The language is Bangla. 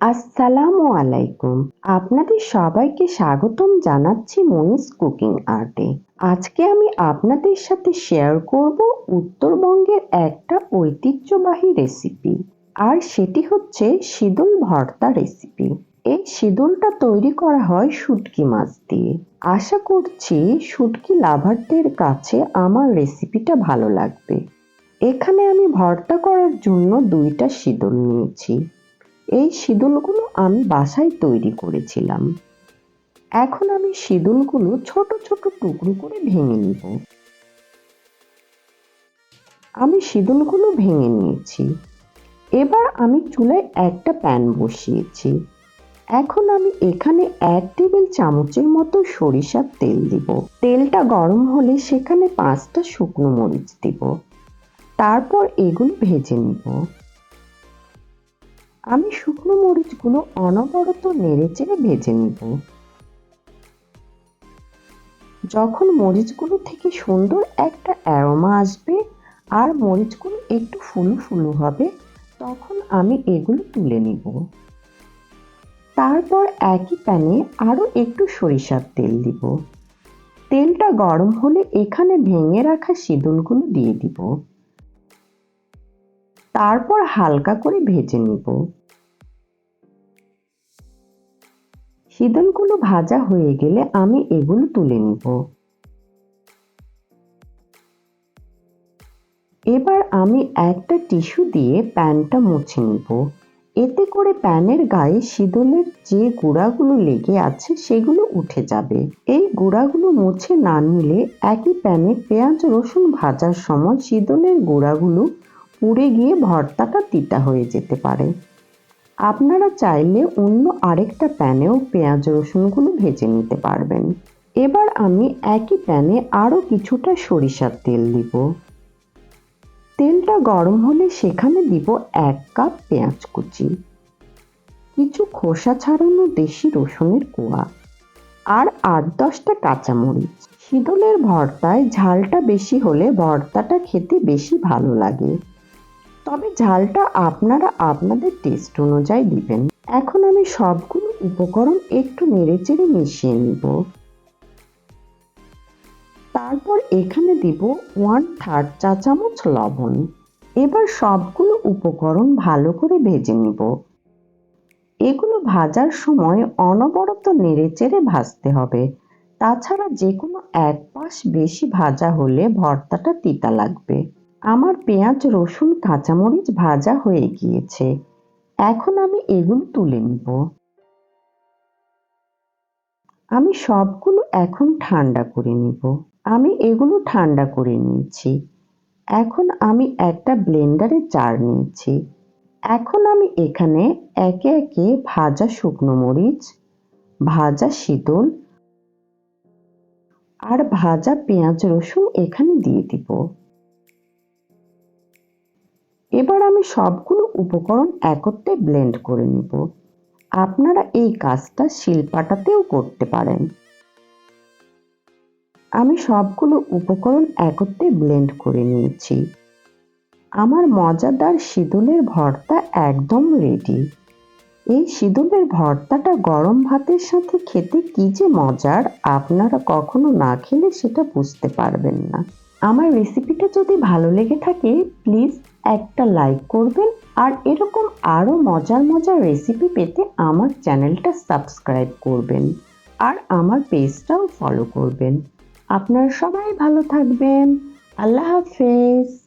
আসসালামু আলাইকুম। আপনাদের সবাইকে স্বাগতম জানাচ্ছি মনিস কুকিং আর্টে। আজকে আমি আপনাদের সাথে শেয়ার করব উত্তরবঙ্গের একটা ঐতিহ্যবাহী রেসিপি, আর সেটি হচ্ছে শীতল ভর্তা রেসিপি। এই শীতলটা তৈরি করা হয় শুটকি মাছ দিয়ে। আশা করছি শুটকি লাভারদের কাছে আমার রেসিপিটা ভালো লাগবে। এখানে আমি ভর্তা করার জন্য দুইটা শীতল নিয়েছি। এই সিঁদুলগুলো আমি বাসায় তৈরি করেছিলাম। এখন আমি সিঁদুলগুলো ছোট ছোট টুকরো করে ভেঙে নিব। আমি সিঁদুলগুলো ভেঙে নিয়েছি। এবার আমি চুলায় একটা প্যান বসিয়েছি। এখন আমি এখানে এক টেবিল চামচের মতো সরিষার তেল দিব। তেলটা গরম হলে সেখানে পাঁচটা শুকনো মরিচ দিব। তারপর এগুলো ভেজে নিব। আমি শুকনো মরিচগুলো অনবরত নেড়ে চেড়ে ভেজে নিব। যখন মরিচগুলো থেকে সুন্দর একটা অ্যারোমা আসবে আর মরিচগুলো একটু ফুলু ফুলু হবে, তখন আমি এগুলো তুলে নিব। তারপর একই প্যানে আরও একটু সরিষার তেল দিব। তেলটা গরম হলে এখানে ভেঙে রাখা সিঁদুলগুলো দিয়ে দিব। তারপর হালকা করে ভেজে নিব। শীতলগুলো ভাজা হয়ে গেলে আমি এগুলো তুলে নিব। এবার আমি একটা টিস্যু দিয়ে প্যানটা মুছে নিব। এতে করে প্যানের গায়ে শীতলের যে গুঁড়াগুলো লেগে আছে সেগুলো উঠে যাবে। এই গুঁড়াগুলো মুছে না নিলে একই প্যানে পেঁয়াজ রসুন ভাজার সময় শীতলের গুঁড়াগুলো পুড়ে গিয়ে ভর্তাটা তিতা হয়ে যেতে পারে। আপনারা চাইলে অন্য আরেকটা প্যানেও পেঁয়াজ রসুনগুলো ভেজে নিতে পারবেন। এবার আমি একই প্যানে আরও কিছুটা সরিষার তেল দিব। তেলটা গরম হলে সেখানে দিব এক কাপ পেঁয়াজ কুচি, কিছু খোসা ছাড়ানো দেশি রসুনের কোয়া আর আট দশটা কাঁচামরিচ। শীতলের ভর্তায় ঝালটা বেশি হলে ভর্তাটা খেতে বেশি ভালো লাগে। তবে ঝালটা আপনারা আপনাদের টেস্ট অনুযায়ী দিবেন। এখন আমি সবগুলো উপকরণ একটু নেড়েচেড়ে মিশিয়ে নিব। তারপর এখানে দিব ওয়ান থার্ড চা চামচ লবণ। এবার সবগুলো উপকরণ ভালো করে ভেজে নিব। এগুলো ভাজার সময় অনবরত নেড়েচেড়ে ভাজতে হবে। তাছাড়া যে কোনো এক পাশ বেশি ভাজা হলে ভর্তাটা তিতা লাগবে। আমার পেঁয়াজ, রসুন, কাঁচামরিচ ভাজা হয়ে গিয়েছে। এখন আমি এগুলো তুলে নিব। আমি সবগুলো এখন ঠান্ডা করে নিব। আমি এগুলো ঠান্ডা করে নিয়েছি। এখন আমি একটা ব্লেন্ডারে জার নিয়েছি। এখন আমি এখানে একে একে ভাজা শুকনো মরিচ, ভাজা শীতল আর ভাজা পেঁয়াজ, রসুন এখানে দিয়ে দিব। এবার আমি সবগুলো উপকরণ একত্রে ব্লেন্ড করে নিব। আপনারা এই কাজটা শিলপাটাতেও করতে পারেন। আমি সবগুলো উপকরণ একত্রে ব্লেন্ড করে নিয়েছি। আমার মজাদার শীতলের ভর্তা একদম রেডি এই শীতলের ভর্তাটা গরম ভাতের সাথে খেতে কি যে মজার, আপনারা কখনো না খেলে সেটা বুঝতে পারবেন না। আমার রেসিপিটা যদি ভালো লেগে থাকে প্লিজ একটা লাইক করবেন আর এরকম আরও মজার মজার রেসিপি পেতে আমার চ্যানেলটা সাবস্ক্রাইব করবেন আর আমার পেজটাও ফলো করবেন। আপনারা সবাই ভালো থাকবেন। আল্লাহ হাফেজ।